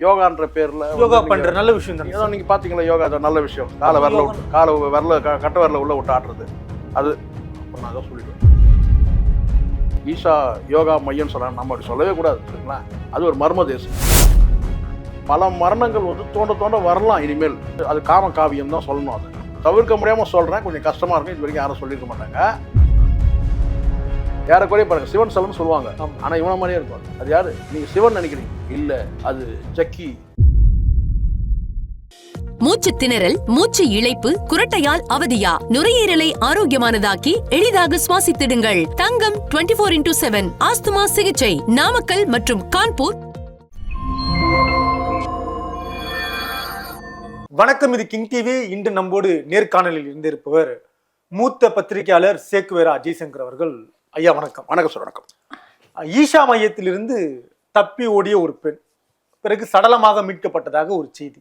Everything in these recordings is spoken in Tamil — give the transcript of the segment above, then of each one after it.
யோகான்ற பேர்ல யோகா நீங்க- பண்ற நல்ல விஷயம் தானே ஏதோ நீங்க பாத்தீங்களா யோகா அது நல்ல விஷயம். காலை வரல விட்டு காலை வரல கட்ட வரல உள்ள விட்டு ஆடுறது அது நான் அதான் சொல்லிடுவேன். ஈஷா யோகா மையம் சொல்றாங்க நம்ம அப்படி சொல்லவே கூடாது சரிங்களா? அது ஒரு மர்ம தேசம். பல மரணங்கள் வந்து தோண்ட தோண்ட வரலாம் இனிமேல். அது காம காவியம் தான் சொல்லணும் அது. தவிர்க்க முடியாம சொல்றேன். கொஞ்சம் கஷ்டமா இருக்கும் இது வரைக்கும் யாரும் சொல்லியிருக்க மாட்டாங்க. ஏறக்குறைய பாருங்க. சிவன் ஸ்தலம்னு சொல்லுவாங்க. ஆனா இவன மாதிரியே இருக்கும். அது யாரு? நீங்க சிவன் நினைக்கிறீங்க. இல்ல அது ஜக்கி. மூச்சு திணறல் மூச்சு இழைப்பு குரட்டையால் அவதியா? நுரையீரலை ஆரோக்கியமானதாக்கி எளிதாக சுவாசித்திடுங்கள். Thangam 24 four into seven asthma சிகிச்சை. நாமக்கல் மற்றும் கான்பூர். வணக்கம் இது கிங் டிவி. இன்று நம்மோடு நேர்காணலில் இருந்திருப்பவர் மூத்த பத்திரிகையாளர் சேக்குவேரா ஜெய்சங்கர் அவர்கள். ஐயா வணக்கம். வணக்கம் சார் வணக்கம். ஈஷா மையத்திலிருந்து தப்பி ஓடிய ஒரு பெண் பிறகு சடலமாக மீட்கப்பட்டதாக ஒரு செய்தி.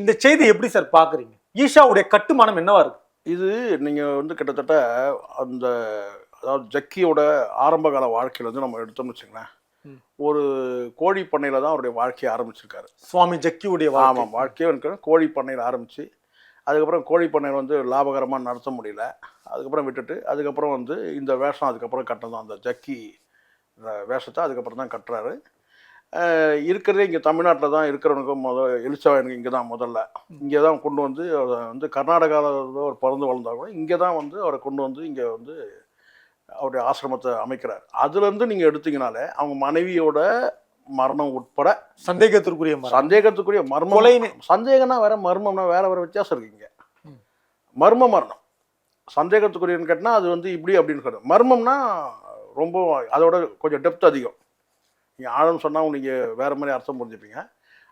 இந்த செய்தி எப்படி சார் பாக்குறீங்க ஈஷாவுடைய கட்டுமானம் என்னவா இருக்கு? இது நீங்க வந்து கிட்டத்தட்ட அந்த அதாவது ஜக்கியோட ஆரம்ப கால வாழ்க்கையில வந்து நம்ம எடுத்தோம்னு வச்சுங்களேன். ஒரு கோழி பண்ணையில தான் அவருடைய வாழ்க்கையை ஆரம்பிச்சிருக்காரு. சுவாமி ஜக்கியுடைய. ஆமாம் வாழ்க்கையே கோழி பண்ணையில் ஆரம்பிச்சு அதுக்கப்புறம் கோழி பண்ணையை வந்து லாபகரமாக நடத்த முடியல. அதுக்கப்புறம் விட்டுட்டு அதுக்கப்புறம் வந்து இந்த வேஷம் அதுக்கப்புறம் கட்டணும் அந்த ஜக்கி வேஷத்தை அதுக்கப்புறம் தான் கட்டுறாரு. இருக்கிறதே இங்கே தமிழ்நாட்டில் தான் இருக்கிறவனுக்கு முத எலிச்சவாயனுக்கு இங்கே தான் முதல்ல. இங்கே தான் கொண்டு வந்து அதை வந்து கர்நாடகாவில் ஒரு பிறந்து வளர்ந்தா கூட இங்கே தான் வந்து அவரை கொண்டு வந்து இங்கே வந்து அவருடைய ஆசிரமத்தை அமைக்கிறார். அதுலேருந்து நீங்கள் எடுத்தீங்கனாலே அவங்க மனைவியோட மரணம் உட்பட சந்தேகத்திற்குரிய சந்தேகத்துக்குரிய மர்மம். சந்தேகம்னா வேற மர்மம்னா வேற வேற வித்தியாசம் இருக்குங்க. மர்ம மரணம். சந்தேகத்துக்குரியன்னு கேட்டினா அது வந்து இப்படி அப்படின்னு சொல்றது. மர்மம்னா ரொம்ப அதோட கொஞ்சம் டெப்த் அதிகம். நீங்கள் ஆழம் சொன்னால் நீங்கள் வேற மாதிரி அர்த்தம் புரிஞ்சுப்பீங்க.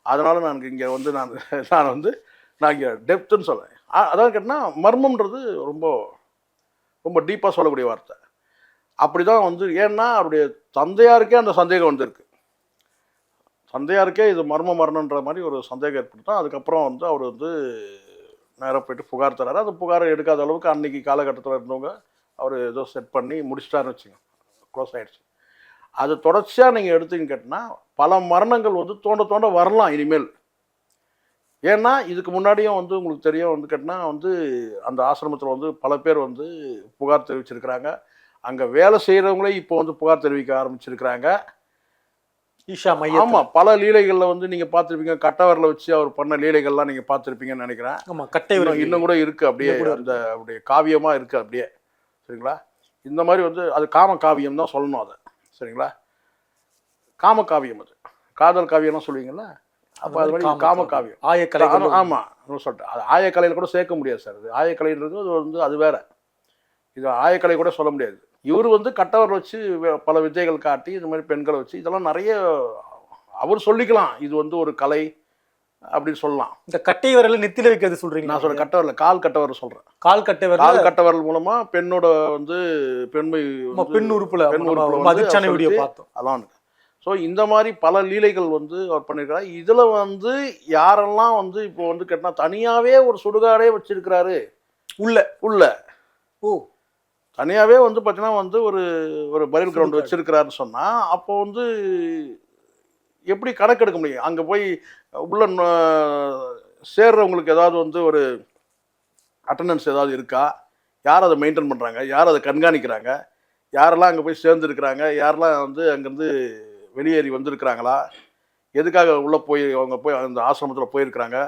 அதனால நான் இங்கே வந்து நான் நான் வந்து நான் இங்கே டெப்த்துன்னு சொல்லுவேன் அதாவது கேட்டினா மர்மம்ன்றது ரொம்ப ரொம்ப டீப்பாக சொல்லக்கூடிய வார்த்தை. அப்படி தான் வந்து ஏன்னா அவருடைய தந்தையாருக்கே அந்த சந்தேகம் வந்திருக்கு. தந்தையாருக்கே இது மர்ம மரணன்ற மாதிரி ஒரு சந்தேகம் ஏற்படுத்தோம் அதுக்கப்புறம் வந்து அவர் வந்து நேராக போயிட்டு புகார் தராரு. அந்த புகாரை எடுக்காத அளவுக்கு அன்னைக்கு காலகட்டத்தில் இருந்தவங்க அவர் ஏதோ செட் பண்ணி முடிச்சிட்டாருன்னு வச்சுங்க க்ளோஸ் ஆகிடுச்சு அது தொடர்ச்சியாக நீங்கள் எடுத்தீங்கன்னு கேட்டினா பல மரணங்கள் வந்து தோண்ட தோண்ட வரலாம் இனிமேல். ஏன்னா இதுக்கு முன்னாடியும் வந்து உங்களுக்கு தெரியும் வந்து கேட்டால் வந்து அந்த ஆசிரமத்தில் வந்து பல பேர் வந்து புகார் தெரிவிச்சிருக்கிறாங்க. அங்கே வேலை செய்கிறவங்களே இப்போ வந்து புகார் தெரிவிக்க ஆரம்பிச்சிருக்கிறாங்க. ஈஷா மையம் ஆமா பல லீலைகள்ல வந்து நீங்க பார்த்திருப்பீங்க. கட்டவரில் வச்சு அவர் பண்ண லீலைகள்லாம் நீங்க பார்த்திருப்பீங்கன்னு நினைக்கிறேன். ஆமா கட்டை இன்னும் கூட இருக்கு அப்படியே அந்த அப்படியே காவியமா இருக்கு அப்படியே. சரிங்களா? இந்த மாதிரி வந்து அது காம காவியம் தான் சொல்லணும் அதை. சரிங்களா? காம காவியம் அது. காதல் காவியம்லாம் சொல்லுவீங்கல்ல? அப்போ அது மாதிரி காம காவியம். ஆயக்கலை ஆமா, ஆமா நான் சொல்லிட்டேன். அது ஆயக்கலையில் கூட சேர்க்க முடியாது சார். அது ஆயக்கலைன்றது அது வந்து அது வேற. இது ஆயக்கலை கூட சொல்ல முடியாது. இவர் வந்து கட்டவர் வச்சு பல வித்தைகள் காட்டி இந்த மாதிரி பெண்களை வச்சு இதெல்லாம் நிறைய அவர் சொல்லிக்கலாம். இது வந்து ஒரு கலை அப்படின்னு சொல்லலாம். இந்த கட்டை விரல நெத்தில வைக்கிறது சொல்றீங்க. நான் சொல்ற கட்டவரில் கால் கட்டவர் சொல்றேன். கால் கட்டை விரல் கால் கட்டவரல் மூலமா பெண்ணோட வந்து பெண்மை பெண் உறுப்புல பெண் உறுப்புல அவர் வீடியோ பார்த்தோம். அதான். ஸோ இந்த மாதிரி பல லீலைகள் வந்து அவர் பண்ணியிருக்காரு இதுல வந்து யாரெல்லாம் வந்து இப்போ வந்து கேட்டா தனியாவே ஒரு சுடுகாடே வச்சிருக்கிறாரு? உள்ள. உள்ள. ஓ. தனியாவே வந்து பார்த்தீங்கன்னா வந்து ஒரு ஒரு பரியல் கிரவுண்ட் வச்சிருக்கிறாருன்னு சொன்னா அப்போ வந்து எப்படி கணக்கெடுக்க முடியும்? அங்க போய் உள்ள சேர்றவங்களுக்கு ஏதாவது வந்து ஒரு அட்டண்டன்ஸ் ஏதாவது இருக்கா? யார் அதை மெயின்டைன் பண்ணுறாங்க யார் அதை கண்காணிக்கிறாங்க? யாரெல்லாம் அங்கே போய் சேர்ந்துருக்கிறாங்க? யாரெல்லாம் வந்து அங்கேருந்து வெளியேறி வந்திருக்கிறாங்களா? எதுக்காக உள்ளே போய் அவங்க போய் அந்த ஆசிரமத்தில் போயிருக்கிறாங்க?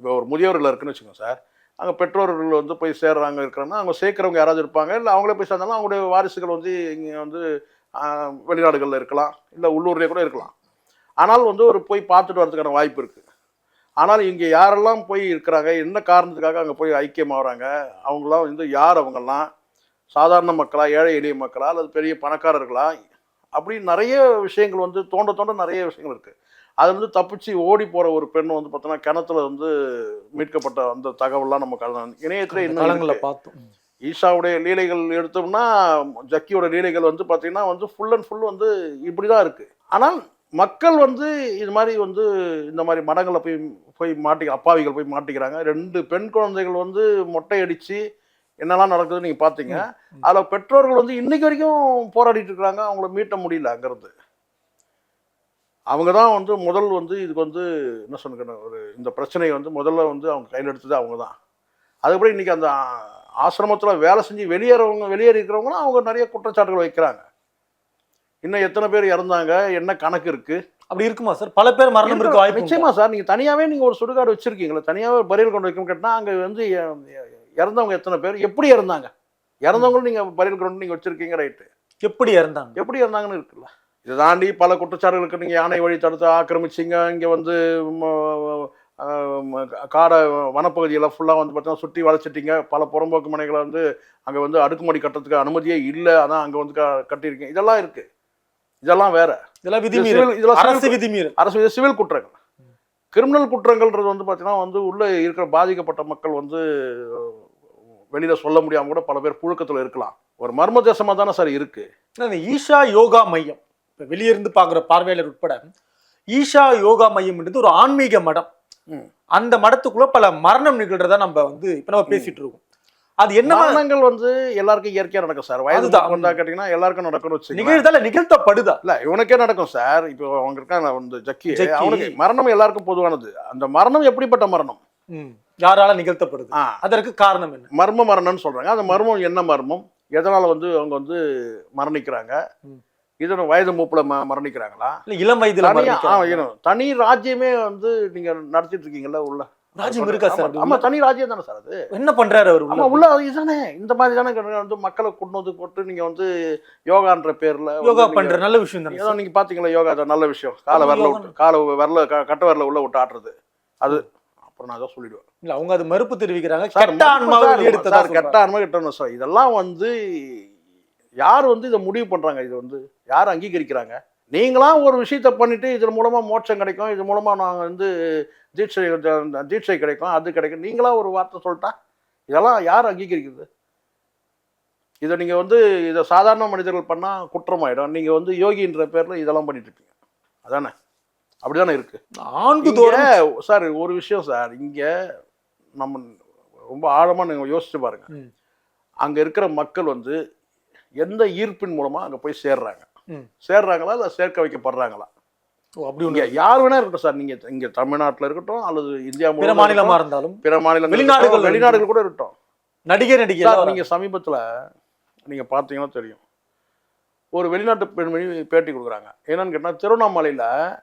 இப்போ ஒரு முதியோர்கள் இருக்குன்னு வச்சுக்கோங்க சார். அங்கே பெற்றோர்கள் வந்து போய் சேர்றாங்க இருக்கிறாங்கன்னா அவங்க சேர்க்குறவங்க யாராவது இருப்பாங்க? இல்லை அவங்களே போய் சேர்ந்தாலும் அவங்களுடைய வாரிசுகள் வந்து இங்கே வந்து வெளிநாடுகளில் இருக்கலாம். இல்லை உள்ளூர்லேயே கூட இருக்கலாம். ஆனால் வந்து ஒரு போய் பார்த்துட்டு வரதுக்கான வாய்ப்பு இருக்குது ஆனால் இங்கே யாரெல்லாம் போய் இருக்கிறாங்க? என்ன காரணத்துக்காக அங்கே போய் ஐக்கியமாகறாங்க? அவங்களாம் வந்து யார் அவங்கெல்லாம்? சாதாரண மக்களா? ஏழை எளிய மக்களா? அல்லது பெரிய பணக்காரர்களா? அப்படி நிறைய விஷயங்கள் வந்து தோண்ட தோண்ட நிறைய விஷயங்கள் இருக்குது அதுல இருந்து தப்பிச்சு ஓடி போகிற ஒரு பெண் வந்து பார்த்தோன்னா கிணத்துல வந்து மீட்கப்பட்ட அந்த தகவல்லாம் நம்ம கல- இணையத்துல இன்னும். பார்த்தோம். ஈஷாவுடைய லீலைகள் எடுத்தோம்னா ஜக்கியோட லீலைகள் வந்து பார்த்தீங்கன்னா வந்து ஃபுல் அண்ட் ஃபுல் வந்து இப்படி தான் இருக்குது ஆனால் மக்கள் வந்து இது மாதிரி வந்து இந்த மாதிரி மடங்களில் போய் போய் மாட்டி அப்பாவிகள் போய் மாட்டிக்கிறாங்க. ரெண்டு பெண் குழந்தைகள் வந்து மொட்டை அடித்து என்னெல்லாம் நடக்குதுன்னு நீங்கள் பார்த்தீங்க. அதில் பெற்றோர்கள் வந்து இன்னைக்கு வரைக்கும் போராடிட்டு இருக்கிறாங்க அவங்கள மீட்ட முடியல அங்கேருந்து. அவங்க தான் வந்து முதல் வந்து இதுக்கு வந்து என்ன சொன்ன ஒரு இந்த பிரச்சனையை வந்து முதல்ல வந்து அவங்க கையில் எடுத்தது அவங்க தான் அதுபடி இன்னைக்கு அந்த ஆசிரமத்தில் வேலை செஞ்சு வெளியேறவங்க வெளியேறி இருக்கிறவங்களும் அவங்க நிறைய குற்றச்சாட்டுகள் வைக்கிறாங்க. இன்னும் எத்தனை பேர் இறந்தாங்க என்ன கணக்கு இருக்கு? அப்படி இருக்குமா சார்? பல பேர் மரணம் இருக்க வாய்ப்பு நிச்சயமா சார். நீங்க தனியாவே நீங்க ஒரு சுடுகாடு வச்சிருக்கீங்களா தனியாவே பரியல் கொண்டு வைக்கணும் கேட்டா அங்க வந்து இறந்தவங்க எத்தனை பேர்? எப்படி இறந்தாங்க? இறந்தவங்களும் நீங்க பரியல் கொண்டு நீங்க வச்சிருக்கீங்க ரைட்டு. எப்படி இறந்தாங்க? எப்படி இறந்தாங்கன்னு இருக்குல்ல. இதை தாண்டி பல குற்றச்சாட்டுகள் இருக்கு நீங்க யானை வழி தடுத்து ஆக்கிரமிச்சிங்க. இங்க வந்து காடை வனப்பகுதியெல்லாம் ஃபுல்லாக வந்து பார்த்தீங்கன்னா சுற்றி வளைச்சிட்டீங்க பல புறம்போக்கு மனைகளை வந்து அங்கே வந்து அடுக்குமாடி கட்டுறதுக்கு அனுமதியே இல்லை. அதான் அங்கே வந்து க கட்டியிருக்கீங்க. இதெல்லாம் இருக்கு. இதெல்லாம் வேற. இதெல்லாம் இது விதிமீறல். இதெல்லாம் அரசு விதிமீறல். அரசு சிவில் குற்றங்கள். கிரிமினல் குற்றங்கள்ன்றது வந்து பார்த்தீங்கன்னா வந்து உள்ளே இருக்கிற பாதிக்கப்பட்ட மக்கள் வந்து வெளியில் சொல்ல முடியாமல் கூட பல பேர் புழுக்கத்தில் இருக்கலாம். ஒரு மர்ம தேசமாக தானே சார் இருக்கு. இந்த ஈஷா யோகா மையம். இப்ப வெளிய இருந்து பாக்குற பார்வையாளர் உட்பட ஈஷா யோகா மையம்ன்றது ஒரு ஆன்மீக மடம். அந்த மடத்துக்குள்ள பல மரணம் நிகழ்றதா நம்ம வந்து இப்ப நம்ம பேசிட்டு இருக்கோம். அது என்ன மரணங்கள் வந்து எல்லாருக்கும் இயற்கையாக நடக்கும் சார். வயது. வந்தா கேட்டிங்கன்னா எல்லாருக்கும் நடக்கும்னு வச்சுக்கோங்க நிகழ்தல நிகழ்த்தப்படுதா? இல்ல இவனுக்கே நடக்கும் சார். இப்போ அவங்க இருக்காங்க வந்து ஜக்கி. அவனுக்கு மரணம் எல்லாருக்கும் பொதுவானது. அந்த மரணம் எப்படிப்பட்ட மரணம். யாரால நிகழ்த்தப்படுது? அதற்கு காரணம் என்ன? மர்ம மரணம்னு சொல்றாங்க. அந்த மர்மம் என்ன மர்மம்? எதனால வந்து அவங்க வந்து மரணிக்கிறாங்க? ம். இதோட வயது மூப்புல ம மரணிக்கிறாங்களா இல்ல இளம் வயதுல. தனி ராஜ்யமே வந்து நீங்க நடத்திட்டு இருக்கீங்கல்ல உள்ள ராஜ்யம் இருக்கா சார் ஆமா, ஆமா தனி ராஜ்யம் தானே சார் அது என்ன பண்றாரு அவர் ஆமா உள்ள? இதுதானே இந்த மாதிரி தானே வந்து மக்களை கொண்டு வந்து போட்டு நீங்க வந்து யோகான்ற பேர்ல யோகா பண்ற நல்ல விஷயம் தானே ஏதோ நீங்க பாத்தீங்களா யோகா அது நல்ல விஷயம் காலை வரல. விட்டு காலை வரல கட்ட வரல உள்ள விட்டு ஆட்டுறது அது அப்புறம் நான் அதான் சொல்லிடுவேன் இல்ல அவங்க அது மறுப்பு தெரிவிக்கிறாங்க கெட்ட ஆன்மாவை சார், கெட்ட ஆன்மா கெட்ட சார் இதெல்லாம் வந்து யார் வந்து இதை முடிவு பண்றாங்க இது வந்து யார் அங்கீகரிக்கிறாங்க? நீங்களாம் ஒரு விஷயத்த பண்ணிட்டு இதன் மூலமா மோட்சம் கிடைக்கும் இது மூலமா நாங்க வந்து தீட்சை தீட்சை கிடைக்கும் அது கிடைக்கும். நீங்களா ஒரு வார்த்தை சொல்லிட்டா இதெல்லாம் யார் அங்கீகரிக்கிறது? இதை நீங்க வந்து இதை சாதாரண மனிதர்கள் பண்ணா குற்றமாயிடும். நீங்க வந்து யோகின்ற பேர்ல இதெல்லாம் பண்ணிட்டு இருக்கீங்க அதானே? அப்படிதானே இருக்கு. ஆண்டு சார் ஒரு விஷயம் சார். இங்க நம்ம ரொம்ப ஆழமா நீங்க யோசிச்சு பாருங்க. அங்க இருக்கிற மக்கள் வந்து எந்த ஈர்ப்பின் மூலமா அங்க போய் சேர்றாங்க. சேர்றாங்களா இல்ல சேர்க்க வைக்கப்படுறாங்களா? அப்படி ஒண்ணு யார் வேணா இருக்கட்டும் சார். நீங்க இங்க தமிழ்நாட்டுல இருக்கட்டும் அல்லது இந்தியா பிற மாநிலமா இருக்கட்டும், இருந்தாலும் பிற மாநிலங்கள் வெளிநாடுகள் வெளிநாடுகள் கூட இருக்கட்டும். நடிகை நடிகை சார் எல்லாம் நீங்க சமீபத்துல நீங்க பார்த்தீங்கன்னா தெரியும். ஒரு வெளிநாட்டு பெண்மணி பேட்டி கொடுக்குறாங்க. என்னன்னு கேட்டா திருவண்ணாமலையில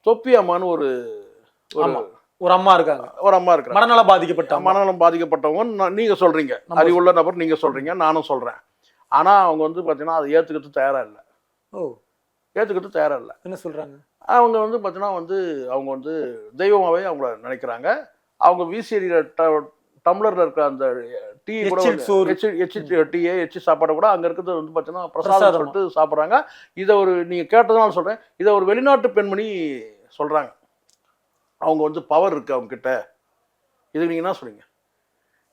தொப்பி அம்மான்னு ஒரு ஒரு அம்மா இருக்காங்க. ஒரு அம்மா இருக்கிறாங்க மனநல பாதிக்கப்பட்ட மனநலம் பாதிக்கப்பட்டவங்க. நா- நீங்க சொல்றீங்க. நம்ம அறிவுள்ள நபர் நீங்க சொல்றீங்க நானும் சொல்றேன். ஆனா அவங்க வந்து பாத்தீங்கன்னா அதை ஏத்துக்கிட்டு தயாரா இல்லை. ஓ. ஏத்துக்கிட்டு தயாரா இல்லை. என்ன சொல்றாங்க? அவங்க வந்து பாத்தீங்கன்னா வந்து அவங்க வந்து தெய்வமாவே அவங்கள நினைக்கிறாங்க. அவங்க வீசியடியில டம்ளர்ல இருக்கிற அந்த டீ கூட. எச்சி எச்சி டீயே எச்சி சாப்பாடு கூட அங்க இருக்கிறது வந்து பாத்தீங்கன்னா பிரசாதம். சொல்லிட்டு சாப்பிடுறாங்க. இதை ஒரு நீங்க கேட்டதுனால சொல்றேன். இதை ஒரு வெளிநாட்டு பெண்மணி சொல்றாங்க. அவங்க வந்து பவர் இருக்கு அவங்க கிட்ட இதுக்கு நீங்க என்ன சொல்றீங்க?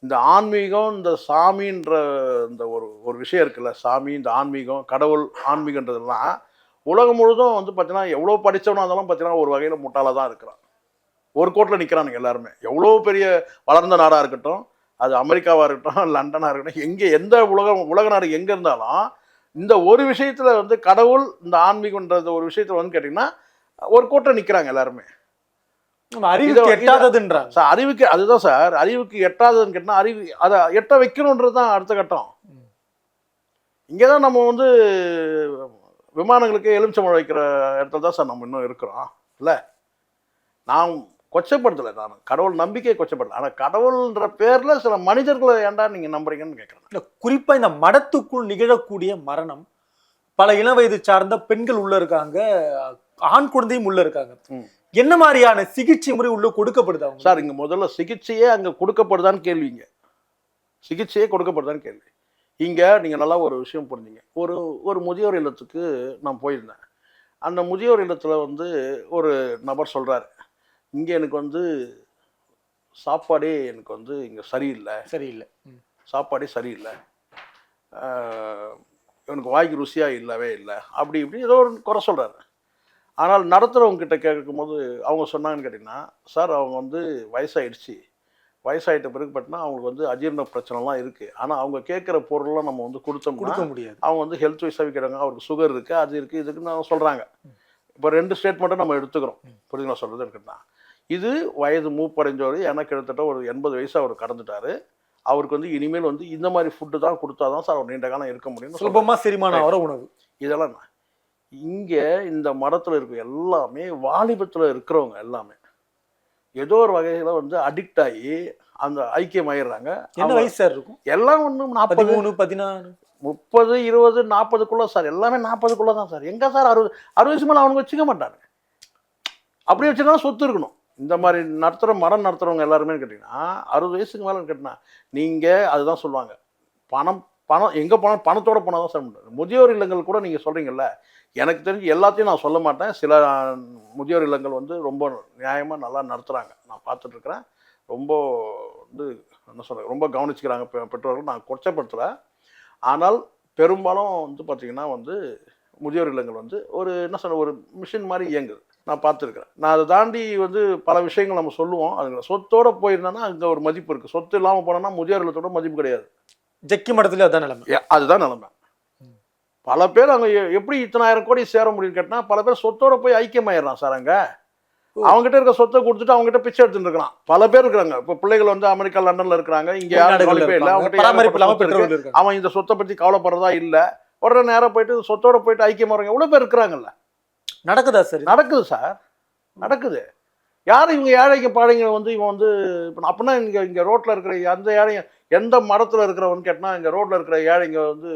இந்த ஆன்மீகம் இந்த சாமின்ற இந்த ஒரு ஒரு விஷயம் இருக்குல்ல சாமி இந்த ஆன்மீகம் கடவுள் ஆன்மீகன்றதெல்லாம் உலகம் முழுதும் வந்து பார்த்தீங்கன்னா எவ்வளோ படித்தவனா இருந்தாலும் பார்த்தீங்கன்னா ஒரு வகையில் முட்டாளாக தான் இருக்கிறான். ஒரு கோட்டில் நிற்கிறானுங்க எல்லாருமே. எவ்வளோ பெரிய வளர்ந்த நாடாக இருக்கட்டும் அது அமெரிக்காவாக இருக்கட்டும் லண்டனாக இருக்கட்டும் எங்கே எந்த உலகம் உலக நாடு எங்கே இருந்தாலும் இந்த ஒரு விஷயத்தில் வந்து கடவுள் இந்த ஆன்மீகன்றது ஒரு விஷயத்தில் வந்து கேட்டிங்கன்னா ஒரு கோட்டை நிற்கிறாங்க எல்லாருமே. அறிவுக்கு எட்டாததுன்றாங்க சார் அறிவுக்கு அதுதான் சார் அறிவுக்கு எட்டாததுன்னு கேட்டால் அறிவு அதை எட்ட வைக்கணுன்றது தான் அடுத்த கட்டம். ம். இங்கே தான் நம்ம வந்து விமானங்களுக்கு எலுமிச்சம்பழம் வைக்கிற இடத்துல தான் சார் நம்ம இன்னும் இருக்கிறோம். இல்லை? நான் கொச்சப்படுத்தலை நான். கடவுள் நம்பிக்கையை கொச்சப்படல ஆனால் கடவுள்ன்ற பேரில் சில மனிதர்களை ஏன்டா நீங்கள் நம்புறீங்கன்னு கேட்குறேன் இல்ல குறிப்பா இந்த மடத்துக்குள் நிகழக்கூடிய மரணம் பல இளம் வயது சார்ந்த பெண்கள் உள்ள இருக்காங்க. ஆண் குழந்தையும் உள்ள இருக்காங்க. என்ன மாதிரியான சிகிச்சை முறை உள்ள கொடுக்கப்படுது அவங்க? சார் இங்கே முதல்ல சிகிச்சையே அங்கே கொடுக்கப்படுதான்னு கேள்விங்க சிகிச்சையே கொடுக்கப்படுதான்னு கேள்வி. இங்கே நீங்கள் நல்லா ஒரு விஷயம் புரிஞ்சுங்க. ஒரு ஒரு முதியோர் இல்லத்துக்கு நான் போயிருந்தேன். அந்த முதியோர் இல்லத்தில் வந்து ஒரு நபர் சொல்கிறாரு இங்கே எனக்கு வந்து சாப்பாடே எனக்கு வந்து இங்கே சரியில்லை. சரியில்லை. சாப்பாடே சரியில்லை. எனக்கு வாய்க்கு ருசியாக இல்லவே இல்லை. அப்படி இப்படி ஏதோ ஒரு குறை சொல்கிறாரு ஆனால் நடத்துகிறவங்க கிட்ட கேட்கும்போது அவங்க சொன்னாங்கன்னு கேட்டிங்கன்னா சார் அவங்க வந்து வயசாயிடுச்சு. வயசாயிட்ட பிறகு பார்த்தீங்கன்னா அவங்களுக்கு வந்து அஜீரண பிரச்சனைலாம் இருக்குது ஆனால் அவங்க கேட்குற பொருள்லாம் நம்ம வந்து கொடுத்தோம்னா கொடுக்க முடியாது. அவங்க வந்து ஹெல்த் வைஸாக விற்கிறாங்க. அவருக்கு சுகர் இருக்குது அது இருக்குது இதுக்குன்னு அவங்க சொல்கிறாங்க இப்போ ரெண்டு ஸ்டேட்மெண்ட்டை நம்ம எடுத்துக்கிறோம். புரியுதுங்களா சொல்கிறது இருக்குன்னா இது வயது மூப்படைஞ்சவர் எனக்கு கிட்டத்தட்ட ஒரு எண்பது வயசு அவர் கடந்துட்டாரு. அவருக்கு வந்து இனிமேல் வந்து இந்த மாதிரி ஃபுட்டு தான் கொடுத்தா தான் சார் அவர் நீண்ட காலம் இருக்க முடியும்னு சொல்றாரு. சுலபமா செரிமானம் ஆகிற உணவு. இதெல்லாம் இங்கே இந்த மரத்தில் இருக்க எல்லாமே வாலிபத்தில் இருக்கிறவங்க எல்லாமே. ஏதோ ஒரு வகையில் வந்து அடிக்ட் ஆகி அந்த ஐக்கியம் ஆயிடுறாங்க. என்ன வயசு சார் இருக்கும்? எல்லாம் ஒன்றும் நாற்பது பதிமூணு பதினாறு. முப்பது இருபது நாற்பதுக்குள்ள சார். எல்லாமே நாற்பதுக்குள்ள தான் சார். எங்க சார் அறுபது அறுபது வயசு மேலே அவனுக்கு வச்சுக்க மாட்டாங்க. அப்படி வச்சுருந்தா சொத்து இருக்கணும். இந்த மாதிரி நடத்துகிற மரம் நடத்துகிறவங்க எல்லாருமே கேட்டிங்கன்னா அறுபது வயசுக்கு மேலே கேட்டினா நீங்கள் அதுதான் சொல்லுவாங்க. பணம் பணம் எங்கே போனால் பணத்தோட போனால் தான் சார் முடியும் முதியோர் இல்லங்கள் கூட நீங்கள் சொல்கிறீங்கல்ல எனக்கு தெரிஞ்சு எல்லாத்தையும் நான் சொல்ல மாட்டேன். சில முதியோர் இல்லங்கள் வந்து ரொம்ப நியாயமாக நல்லா நடத்துகிறாங்க நான் பார்த்துட்ருக்குறேன் ரொம்ப வந்து என்ன சொல்கிறேன் ரொம்ப கவனிச்சுக்கிறாங்க பெற்றோர்கள். நான் கொச்சப்படுத்தலை. ஆனால் பெரும்பாலும் வந்து பார்த்திங்கன்னா வந்து முதியோர் இல்லங்கள் வந்து ஒரு என்ன சொல்ற ஒரு மிஷின் மாதிரி இயங்குது. நான் பார்த்துருக்குறேன். நான் அதை தாண்டி வந்து பல விஷயங்கள் நம்ம சொல்லுவோம். அதுங்க சொத்தோட போயிருந்தேன்னா அங்கே ஒரு மதிப்பு இருக்குது சொத்து இல்லாமல் போனோம்னா முதியோர் இல்லத்தோட மதிப்பு கிடையாது. ஜக்கி மடத்துல அதான் நிலைமை. அதுதான் நிலைமை. பல பேர் அங்கே எப்படி இத்தனாயிரம் கோடி சேர முடியும்னு கேட்டால் பல பேர் சொத்தோட போய் ஐக்கியமாயிடுறான் சார் அங்கே. அவங்ககிட்ட இருக்க சொத்தை கொடுத்துட்டு அவங்ககிட்ட பிச்சை எடுத்துட்டு இருக்கான். பல பேர் இருக்கிறாங்க. இப்போ பிள்ளைகள் வந்து அமெரிக்கா லண்டன்ல இருக்கிறாங்க. இங்க யாரும் அவன் இந்த சொத்தை பத்தி கவலைப்படுறதா இல்ல. உடனே நேரா போயிட்டு சொத்தோட போயிட்டு ஐக்கியமாறவங்க எவ்வளவு பேர் இருக்கிறாங்கல்ல. நடக்குதா சார்? நடக்குது சார். நடக்குது. யார் இவங்க ஏழைங்க பாழைங்க வந்து இவன் வந்து இப்போ அப்படின்னா இங்க இங்க ரோட்ல இருக்கிற அந்த ஏழைங்க எந்த மடத்தில் இருக்கிறவன் கேட்டால் இங்கே ரோட்டில் இருக்கிற ஏழைங்க வந்து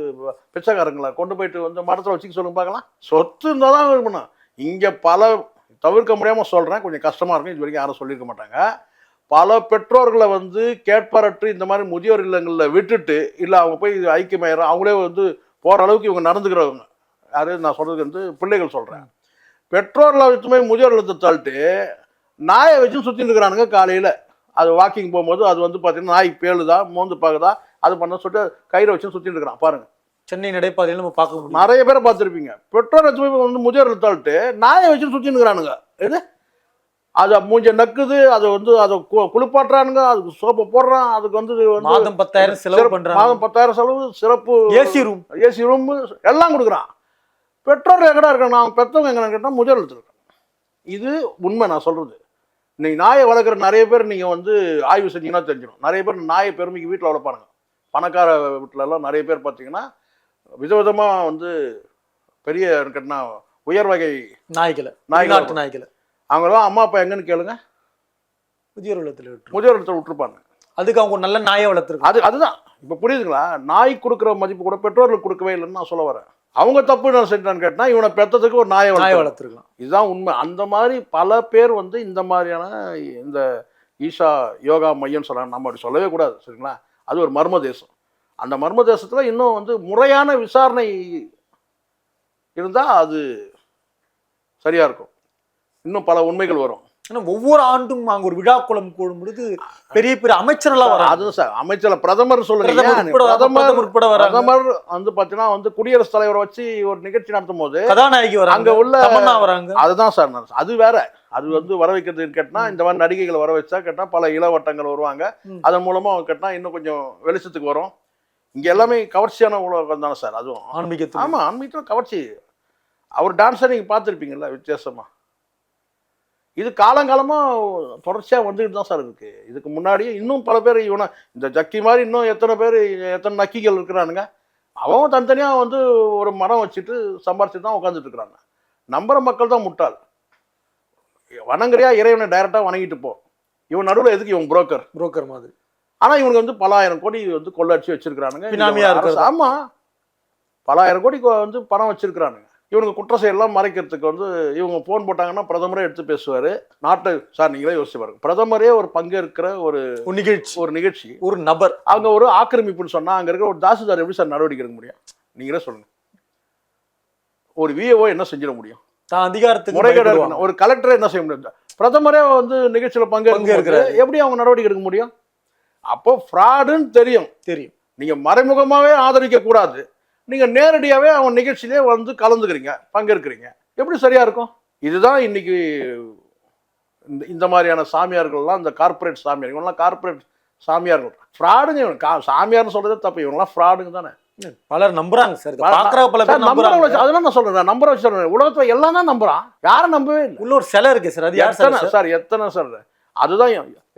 பிச்சைக்காரங்களா கொண்டு போயிட்டு வந்து மடத்தில் வச்சுக்க சொல்லுங்க பார்க்கலாம். சொத்து இருந்தால் தான் இருக்கணும் இங்கே பல தவிர்க்க முடியாமல் சொல்கிறேன் கொஞ்சம் கஷ்டமாக இருக்கும். இது வரைக்கும் யாரும் சொல்லியிருக்க மாட்டாங்க. பல பெற்றோர்களை வந்து கேட்பாரற்று இந்த மாதிரி முதியோர் இல்லங்களில் விட்டுட்டு இல்லை அவங்க போய் ஐக்கியமாயிரம் அவங்களே வந்து போகிற அளவுக்கு இவங்க நடந்துக்கிறவங்க. யாரு நான் சொல்கிறது வந்து பிள்ளைகள் சொல்கிறேன் பெற்றோர்களை வச்சுமே முதியோர் இல்லத்தை தள்ளிட்டு நாயை வச்சு சுற்றிட்டு இருக்கிறானுங்க காலையில். அது வாக்கிங் போகும்போது அது வந்து பார்த்தீங்கன்னா நாய் பேழுதா மோந்து பார்க்குதா அது பண்ண சொல்லிட்டு கயிறை வச்சு சுற்றிட்டு இருக்கிறான். பாருங்க. சென்னை நடைபாதையில நம்ம பார்க்க முடியும். நிறைய பேரை பார்த்துருப்பீங்க. பெட்ரோல் வச்சு போய் வந்து முதியோர் தள்ளிட்டு நாயை வச்சு சுற்றின்னு இருக்கிறானுங்க. எது? அதை மூஞ்ச நக்குது அதை வந்து அதை குளிப்பாட்டுறானுங்க அதுக்கு சோப்பை போடுறான் அதுக்கு வந்து மாதம் பத்தாயிரம் செலவு பண்றாங்க. மாதம் பத்தாயிரம் செலவு சிறப்பு ஏசி ரூம். ஏசி ரூம் எல்லாம் கொடுக்குறான். பெட்ரோல் எங்கடா இருக்கான்? நான் பெற்றவங்க எங்கே கேட்டால் முதியோர் இது உண்மை நான் சொல்றது. இன்னைக்கு நாயை வளர்க்குற நிறைய பேர் நீங்கள் வந்து ஆய்வு செஞ்சீங்கன்னா தெரிஞ்சிடும். நிறைய பேர் நாயை பெருமைக்கு வீட்டில் வளர்ப்பானுங்க. பணக்கார வீட்டுல எல்லாம் நிறைய பேர் பார்த்தீங்கன்னா விதவிதமாக வந்து பெரிய கேட்டினா உயர் வகை நாய்களை நாய்களை நாய்களை. அவங்களாம் அம்மா அப்பா எங்கன்னு கேளுங்க. முதியோர் இல்லத்துல விட்டுரும் முதியோர் இடத்துல விட்டுருப்பாங்க. அதுக்கு அவங்க நல்ல நாயை வளர்த்துருக்காங்க. அது அதுதான். இப்போ புரியுதுங்களா? நாய் கொடுக்குற மதிப்பு கூட பெற்றோர்களுக்கு கொடுக்கவே இல்லைன்னு நான் சொல்ல வரேன். அவங்க தப்பு என்ன செஞ்சான்னு கேட்டால் இவனை பெத்ததுக்கு ஒரு நாயை நாயை வளர்த்து வளர்த்துருக்கலாம். இதுதான் உண்மை. அந்த மாதிரி பல பேர் வந்து இந்த மாதிரியான இந்த ஈஷா யோகா மையம்னு சொல்கிறாங்க நம்ம அப்படி சொல்லவே கூடாது சரிங்களா? அது ஒரு மர்ம தேசம். அந்த மர்ம தேசத்தில் இன்னும் வந்து முறையான விசாரணை இருந்தால் அது சரியாக இருக்கும். இன்னும் பல உண்மைகள் வரும். ஆனா ஒவ்வொரு ஆண்டும் அங்க ஒரு விழா குளம் கூடும் பொழுது பெரிய பெரிய அமைச்சரெல்லாம் வராங்க. அதுவும் சார் அமைச்சர் பிரதமர் சொல்லுங்க பிரதமர் உட்பட வராங்க, பிரதமர் வந்து பார்த்தீங்கன்னா வந்து குடியரசுத் தலைவரை வச்சு ஒரு நிகழ்ச்சி நடத்தும் போது கதாநாயகி வராங்க. அங்க உள்ள வராங்க. அதுதான் சார் அது வேற. அது வந்து வர வைக்கிறதுன்னு கேட்டா இந்த மாதிரி நடிகைகளை வர வச்சா கேட்டா பல இளவட்டங்கள் வருவாங்க. அதன் மூலமா அவங்க கேட்டா இன்னும் கொஞ்சம் வெளிச்சத்துக்கு வரும். இங்க எல்லாமே கவர்ச்சியான உலகம் தானே சார் அதுவும். ஆன்மீகத்தில் ஆமா ஆன்மீகத்தில் கவர்ச்சி. அவர் டான்ஸை நீங்க பார்த்துருப்பீங்கல்ல வித்தியாசமா? இது காலங்காலமா தொடர்ச்சியா வந்துட்டு தான் சார் இருக்கு. இதுக்கு முன்னாடியே இன்னும் பல பேர் இவனை இந்த ஜக்கி மாதிரி இன்னும் எத்தனை பேர் எத்தனை நக்கிகள் இருக்கிறானுங்க அவங்க தனித்தனியா வந்து ஒரு மரம் வச்சுட்டு சம்பாரிச்சுட்டு தான் உட்காந்துட்டு இருக்கிறாங்க. நம்புற மக்கள் தான் முட்டாள். வணங்குறியா இறைவனை டைரக்டா வணங்கிட்டு போ. இவன் நடுவில் எதுக்கு இவன் புரோக்கர் புரோக்கர் மாதிரி. ஆனா இவனுக்கு வந்து பலாயிரம் கோடி வந்து கொள்ளடிச்சு வச்சிருக்கானுங்க பினாமியா இருக்கிறது. ஆமா. பலாயிரம் கோடி வந்து பணம் வச்சிருக்கிறானுங்க. இவனுக்கு குற்ற செயலாம் மறைக்கிறதுக்கு வந்து இவங்க ஃபோன் போட்டாங்கன்னா பிரதமரே எடுத்து பேசுவாரு. நாட்டை சார் நீங்களே யோசிச்சு பாருங்க. பிரதமரே ஒரு பங்கேற்கிற ஒரு ஒரு நிகழ்ச்சி. ஒரு நிகழ்ச்சி. ஒரு நபர். அவங்க ஒரு ஆக்கிரமிப்புன்னு சொன்னா அங்க இருக்கிற ஒரு தாசில்தார் எப்படி சார் நடவடிக்கை எடுக்க முடியும்? நீங்களே சொல்லுங்க. ஒரு விஏஓ என்ன செஞ்சிட முடியும்? தான் அதிகாரத்துக்கு முறைகேடு. ஒரு கலெக்டரே என்ன செய்ய முடியும்? பிரதமரே வந்து நிகழ்ச்சியில பங்கேற்கிறாரு. எப்படி அவங்க நடவடிக்கை எடுக்க முடியும்? அப்போ ஃப்ராடுன்னு தெரியும். தெரியும். நீங்க மறைமுகமாவே ஆதரிக்க கூடாது நீங்க நேரடியாவே அவன் நிகழ்ச்சியிலே வந்து கலந்துக்கிறீங்க பங்கேற்கிறீங்க. எப்படி சரியா இருக்கும்? இதுதான் இன்னைக்கு இந்த இந்த மாதிரியான சாமியார்கள்லாம் இந்த கார்ப்பரேட் சாமியார் இவங்கெல்லாம் கார்ப்பரேட் சாமியார்கள். ஃப்ராடுங்க இவன் கா சாமியார்னு சொல்றதே தப்பு இவங்கெல்லாம் ஃப்ராடுங்க தானே. பலர் நம்புறாங்க சார் பாக்குற பல பேர் நம்புறாங்க. அதெல்லாம் நான் சொல்றேன் நம்பரை வச்சு சொல்றேன். உலகத்துல எல்லாம் தான் நம்புறான். யாரும் நம்பவே இல்லை. உள்ள ஒரு சிலை இருக்கு சார் அது யார் சார்? சார் எத்தனை சார்? அதுதான்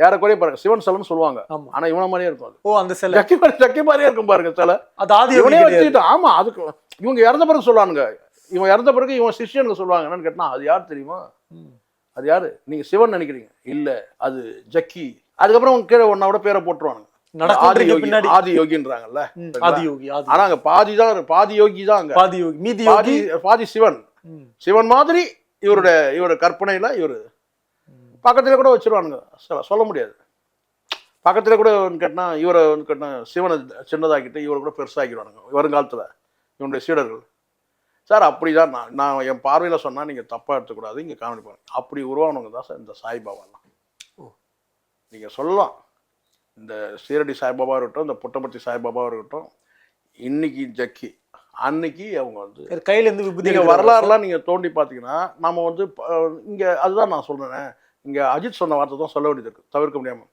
ஏறக்குறைய பாருங்க. சிவன் சிலைன்னு சொல்லுவாங்க. ஆனா இவன மாதிரியே இருக்கும் அது. ஓ அந்த சிலை. ஜக்கி மாதிரி ஜக்கி மாதிரியே இருக்கும் பாருங்க சிலை. அது ஆதி இவனே. வச்சுக்கிட்டு ஆமா அதுக்கு இவங்க இறந்த பிறகு சொல்லுவானுங்க. இவன் இறந்த பிறகு இவன் சிஷ்யனுக்கு சொல்லுவாங்க. என்னன்னு கேட்டா அது யார் தெரியுமா. அது யாரு? நீங்க சிவன் நினைக்கிறீங்க. இல்ல அது ஜக்கி. அதுக்கப்புறம் அவங்க கீழே ஒன்னா விட பேரை போட்டுருவானுங்க. ஆதி யோகி ஆதி யோகின்றாங்கல்ல. ஆதி யோகி ஆனா அங்க பாதி தான் பாதி யோகி தான் அங்க. பாதி யோகி. மீதி பாதி சிவன். சிவன் மாதிரி இவருடைய இவரோட கற்பனையில இவரு பக்கத்துல கூட வச்சிருவானுங்க. சொல்ல- சொல்ல முடியாது. பக்கத்துல கூட வந்து கேட்டா இவரை வந்து கேட்டா சிவனை சின்னதாக்கிட்டு இவரை கூட பெருசாக்கிடுவானுங்க. வருங்காலத்துல இவனுடைய சீடர்கள். சார் அப்படிதான். நான் நான் என் பார்வையில சொன்னா நீங்க தப்பா எடுத்துக்கூடாது. இங்க காமெடி பாருங்க அப்படி உருவானவங்க தான் சார் இந்த சாய்பாபாலாம். ஓ. நீங்க சொல்லலாம். இந்த சீரடி சாய்பாபா இருக்கட்டும் இந்த புட்டபர்த்தி சாய்பாபா இருக்கட்டும் இன்னைக்கு ஜக்கி அன்னைக்கு அவங்க வந்து சார், கையில இருந்து விபூதி நீங்க எடுக்கிறாங்க வரலாறுலாம் நீங்க தோண்டி பார்த்தீங்கன்னா நம்ம வந்து இங்க அதுதான் நான் சொல்றேன். இங்க அஜித் சொன்ன வார்த்தை தான் சொல்ல வேண்டியது தவிர்க்க முடியாம.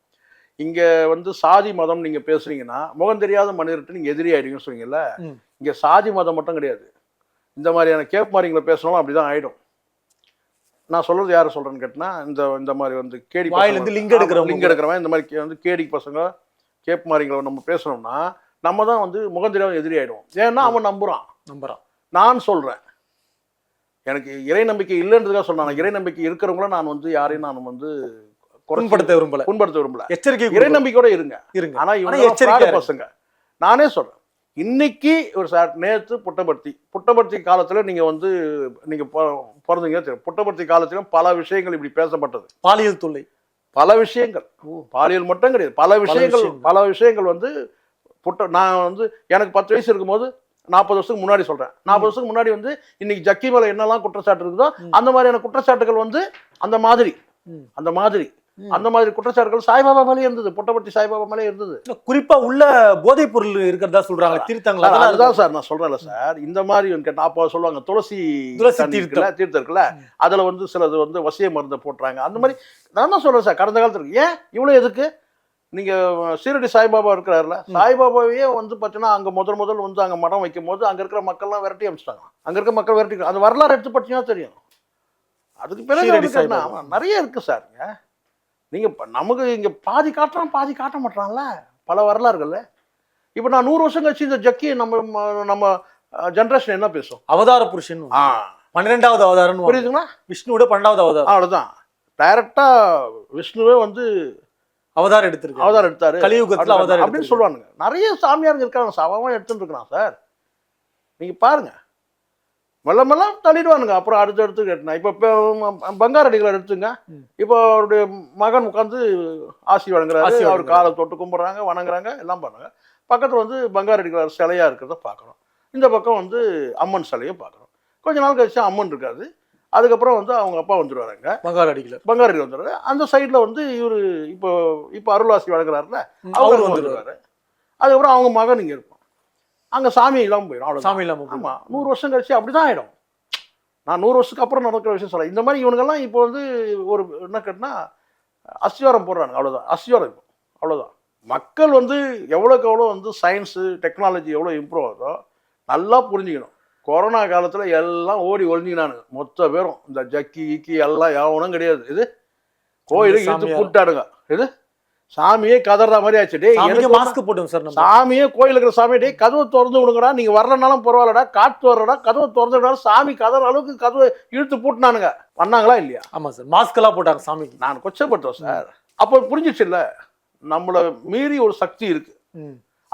இங்க வந்து சாதி மதம் நீங்க பேசுறீங்கன்னா முகம் தெரியாத மனிதர்கிட்ட நீங்க எதிரி ஆயிடுவீங்கன்னு சொன்னீங்கல்ல. இங்க சாதி மதம் மட்டும் கிடையாது. இந்த மாதிரியான கேப் மாதிரிங்களை பேசினாலும் அப்படிதான் ஆயிடும். நான் சொல்றது யாரை சொல்றேன்னு கேட்டினா இந்த இந்த மாதிரி வந்து கேடி வாயில இருந்து லிங்க் எடுக்கிறவங்க. லிங்க் எடுக்கிறவன் இந்த மாதிரி வந்து கேடி பசங்க கேப் மாதிரிங்களை நம்ம பேசணும்னா நம்ம தான் வந்து முகம் தெரியாத எதிரி ஆயிடுவோம். ஏன்னா அவன் நம்புறான். நம்புறான். நான் சொல்றேன். எனக்கு இறை நம்பிக்கை இல்லைன்றதுக்காக சொல்றேன். இறை நம்பிக்கை இருக்கிறவங்கள நான் வந்து யாரையும் நான் வந்து புண்படுத்த விரும்பல. புண்படுத்த விரும்பல. எச்சரிக்கை இறை. நம்பிக்கையோட இருங்க. இருங்க. ஆனா இவங்க எச்சரிக்கையா fraud பசங்க. நானே சொல்றேன். இன்னைக்கு ஒரு சார் நேத்து புட்டபர்த்தி. புட்டபர்த்தி காலத்துல நீங்க வந்து நீங்க பிறந்தீங்க தெரியும். புட்டபர்த்தி காலத்திலும் பல விஷயங்கள் இப்படி பேசப்பட்டது. பாலியல் தொல்லை. பல விஷயங்கள். பாலியல் மட்டும் கிடையாது. பல விஷயங்கள் விஷயங்கள். பல விஷயங்கள் வந்து புட்ட நான் வந்து எனக்கு பத்து வயசு இருக்கும்போது நாற்பது வருஷத்துக்கு முன்னாடி சொல்றேன். நாற்பது வருஷத்துக்கு முன்னாடி வந்து இன்னைக்கு ஜக்கி மேல என்னெல்லாம் குற்றச்சாட்டு இருக்குதோ. அந்த மாதிரியான குற்றச்சாட்டுகள் வந்து அந்த மாதிரி. அந்த மாதிரி. அந்த மாதிரி குற்றச்சாட்டுகள் சாய்பாபா மேலே இருந்தது. புட்டபர்த்தி சாய்பாபா மேலே இருந்தது. குறிப்பா உள்ள போதைப் பொருள் இருக்கிறதா சொல்றாங்க தீர்த்தங்களா? அதுதான் சார் நான் சொல்றேன்ல சார். இந்த மாதிரி கேட்டா அப்போ சொல்லுவாங்க துளசி துளசி தீர்த்தம். இருக்குல்ல, தீர்த்தம் இருக்குல்ல அதுல வந்து சிலது வந்து வசிய மருந்தை போட்டுறாங்க. அந்த மாதிரி நான் தான் சொல்றேன் சார் கடந்த காலத்துல இருக்கு. ஏன்? இவ்வளவு எதுக்கு? நீங்க சீரடி சாய்பாபா இருக்கிறாருல சாய்பாபாவையே வந்து பார்த்தீங்கன்னா அங்க முதல் முதல் வந்து அங்க மடம் வைக்கும் போது அங்க இருக்கிற மக்கள்லாம் விரட்டி அமிச்சிட்டாங்க அங்க இருக்க மக்கள் விரட்டி அந்த வரலாறு எடுத்து பார்த்தீங்கன்னா தெரியும். அதுக்கு பிறகு நிறைய இருக்கு சார் இங்க. நீங்க இப்ப நமக்கு இங்க பாதி காட்டுறான் பாதி காட்ட மாட்டான்ல பல வரலாறுகள்ல. இப்ப நான் நூறு வருஷம் கழிச்சு இந்த ஜக்கி நம்ம நம்ம ஜென்ரேஷன் என்ன பேசும்? அவதார புருஷன் பன்னிரெண்டாவது அவதாரம் புரியுதுங்களா? விஷ்ணுவோட பன்னெண்டாவது அவதாரம். அவ்வளவுதான். டைரக்டா விஷ்ணுவே வந்து அவதாரம் எடுத்திருக்காரு. அவதாரம் எடுத்தாரு. கலியுகத்துல அவதாரம் அப்படின்னு. சொல்லுவானுங்க. நிறைய சாமியாருங்க இருக்காங்க. சவமா எடுத்துட்டு இருக்கிறான் சார். நீங்க பாருங்க. மெல்ல மெல்ல தள்ளிடுவானுங்க. அப்புறம் அடுத்து அடுத்து கேட்டேன். இப்போ இப்போ பங்கார அடிகளை எடுத்துங்க. இப்போ அவருடைய மகன் உட்காந்து ஆசி வழங்குறாரு. அவர். காலை தொட்டு கும்பிட்றாங்க வணங்குறாங்க எல்லாம் பண்ணுறாங்க. பக்கத்தில் வந்து பங்கார அடிகளார் சிலையா இருக்கிறத பார்க்குறோம். இந்த பக்கம் வந்து அம்மன் சிலையும் பார்க்குறோம். கொஞ்ச நாள் கழிச்சு அம்மன் இருக்காது அதுக்கப்புறம் வந்து அவங்க அப்பா வந்துடுவாங்க பங்கார அடிக்கல பங்காரடி வந்துடுறாரு அந்த சைடில் வந்து இவர் இப்போ இப்போ அருளாசி வழங்குறாருல அவர் வந்துடுவாரு அதுக்கப்புறம் அவங்க மகன் இங்கே இருப்பான். அங்கே சாமி இல்லாமல் போயிடும் அவ்வளோ சாமி இல்லாம போயிடும். ஆமாம் நூறு வருஷம் கழிச்சு அப்படி தான் ஆகிடும் நான் நூறு வருஷத்துக்கு அப்புறம் நடக்கிற விஷயம் சொல்ல இந்த மாதிரி இவனுங்கெல்லாம் இப்போ வந்து ஒரு என்ன கேட்டினா அஸ்திவாரம் போடுறாங்க அவ்வளோதான் அஸ்திவாரம் இப்போ அவ்வளோதான் மக்கள் வந்து எவ்வளோக்கு எவ்வளோ வந்து சயின்ஸு டெக்னாலஜி எவ்வளோ இம்ப்ரூவ் ஆகுதோ நல்லா புரிஞ்சுக்கணும். கொரோனா காலத்தில் எல்லாம் ஓடி ஒழிஞ்சிக்கினானுங்க மொத்த பேரும். இந்த ஜக்கி இக்கி எல்லாம் எவனும் கிடையாது. இது கோயிலுக்கு இழுத்து. கூப்பிட்டாடுங்க இது சாமியே கதற மாதிரி ஆச்சு. எனக்கு மாஸ்க் போட்டோம் சார் சாமியே கோயில் இருக்கிற சாமி டேய் கதவை திறந்து விடுங்கடா. நீங்க வரலனாலும் பரவாயில்லடா. காத்து வரடா கதவை திறந்து விடா சாமி கதற அளவுக்கு கதவை இழுத்து பூட்டினானுங்க. பண்ணாங்களா இல்லையா? ஆமா சார் மாஸ்க் எல்லாம் போட்டாங்க சாமிக்கு. நான் கொச்சப்பட்டோம் சார் அப்போ புரிஞ்சிச்சுல்ல நம்மள மீறி ஒரு சக்தி இருக்கு.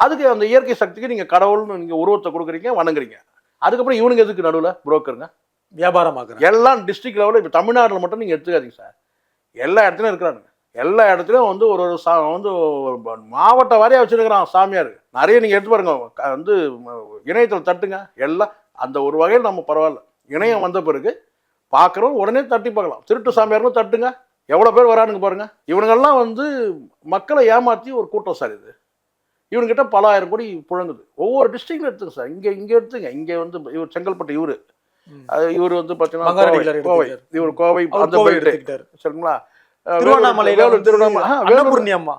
அதுக்கு அந்த இயற்கை சக்திக்கு நீங்க கடவுள்னு நீங்க உருவத்தை கொடுக்குறீங்க வணங்குறீங்க. அதுக்கப்புறம் இவனுங்க எதுக்கு நடுவுல? புரோக்கருங்க வியாபாரம் ஆக்குறாங்க எல்லாம் டிஸ்ட்ரிக்ட் லெவலில் இப்போ தமிழ்நாட்டில் மட்டும் நீங்கள் எடுத்துக்காதீங்க சார் எல்லா இடத்துலையும் இருக்கிறாங்க எல்லா இடத்துலையும் வந்து ஒரு ஒரு சா வந்து மாவட்ட வாரியாக வச்சுருக்கிறான் சாமியார். நிறைய நீங்கள் எடுத்து பாருங்க. வந்து இணையத்தில் தட்டுங்க. எல்லாம் அந்த ஒரு வகையில் நம்ம பரவாயில்ல. இணையம் வந்த பிறகு பார்க்குறோம் உடனே தட்டி பார்க்கலாம். திருட்டு சாமியார்னு தட்டுங்க. எவ்வளோ பேர் வரானுங்க பாருங்க. இவனுங்கெல்லாம் வந்து மக்களை ஏமாற்றி ஒரு கூட்டம் சார் இது. இவனுங்கிட்ட பல ஆயிரம் கோடி புழங்குது. ஒவ்வொரு டிஸ்ட்ரிக்ட்ல எடுத்துங்க சார். இங்கே இங்கே எடுத்துங்க இங்கே வந்து இவர் செங்கல்பட்டு இவர். இவர் வந்து பார்த்தீங்கன்னா கோவை. இவர் கோவை அந்த சரிங்களா? திருவண்ணாமலையில திருவண்ணாமலை. அம்மா.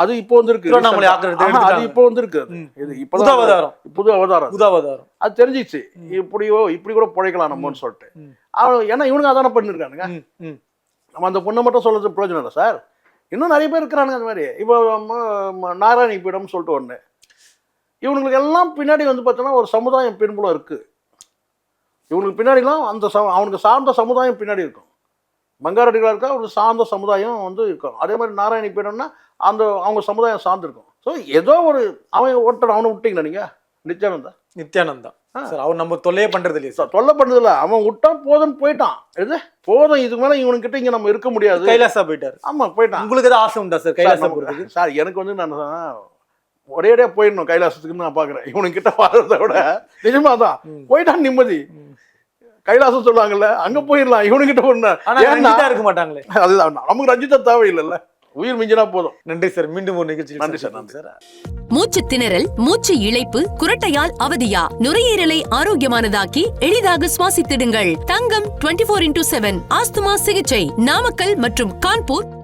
அது இப்போ வந்திருக்கு திருவண்ணாமலை அது. இப்போ வந்திருக்கு. இது புது இப்பதான் அவதாரம். புது அவதாரம். புது அவதாரம். அது தெரிஞ்சிச்சு. இப்படியோ இப்படி கூட பிழைக்கலாம் நம்மன்னு சொல்லிட்டு. ஏன்னா இவனுங்க அதான பண்ணிருக்கானுங்க. நம்ம அந்த பொண்ணை மட்டும் சொல்றது பிரயோஜனம் இல்லை சார். இன்னும் நிறைய பேர் இருக்கிறானுங்க அந்த மாதிரி. இப்போ நாராயணி பீடம்னு சொல்லிட்டு ஒன்று இவனுங்களுக்கு எல்லாம் பின்னாடி வந்து பார்த்தோன்னா ஒரு சமுதாயம் பின்புலம் இருக்குது இவங்களுக்கு பின்னாடிலாம் அந்த ச அவனுக்கு சார்ந்த சமுதாயம் பின்னாடி இருக்கும். பங்காரடிகளாக இருக்கா ஒரு சார்ந்த சமுதாயம் வந்து இருக்கும். அதே மாதிரி நாராயணி பீடம்னா அந்த அவங்க சமுதாயம் சார்ந்திருக்கும். ஸோ ஏதோ ஒரு அவன் ஒருத்தர் அவனை விட்டீங்களா நீங்கள் நித்யானந்தா? நித்யானந்தா. சார் அவர் நம்ம தொல்லையே பண்றது இல்லையா சார். தொல்லை பண்ணதில்ல அவன் விட்டா போதும்னு போயிட்டான். எது போதும் இதுக்கு மேலே இவனுக்கிட்ட இங்கே நம்ம இருக்க முடியாது. கைலாசா போயிட்டாரு. ஆமாம் போயிட்டான். உங்களுக்கு ஏதாவது ஆசை உண்டா சார் கைலாசா போறதுக்கு? சார் எனக்கு வந்து நான் சொன்னேன், ஒரேடியா போயிடணும் கைலாசத்துக்குன்னு நான் பாக்குறேன். இவனுக்கு கிட்ட வாழ்றத விட. நிஜமா தான். போயிட்டான் நிம்மதி. கைலாசம் சொல்லுவாங்கல்ல அங்க போயிடலாம். இவனுக்கிட்ட ரஞ்சிதா இருக்க மாட்டாங்களே. அதுதான் நமக்கு ரஞ்சிதா தேவையில்லைல்ல. உயிர் மிஞ்சினா போதும். நன்றி சார். மீண்டும் ஒரு நிகழ்ச்சி நன்றி சார், நன்றி. சார் மூச்சு திணறல் மூச்சு இழைப்பு குரட்டையால் அவதியா? நுரையீரலை ஆரோக்கியமானதாக்கி எளிதாக சுவாசித்திடுங்கள். தங்கம் 24 இன்டூ செவன் ஆஸ்துமா சிகிச்சை. நாமக்கல் மற்றும் கான்பூர்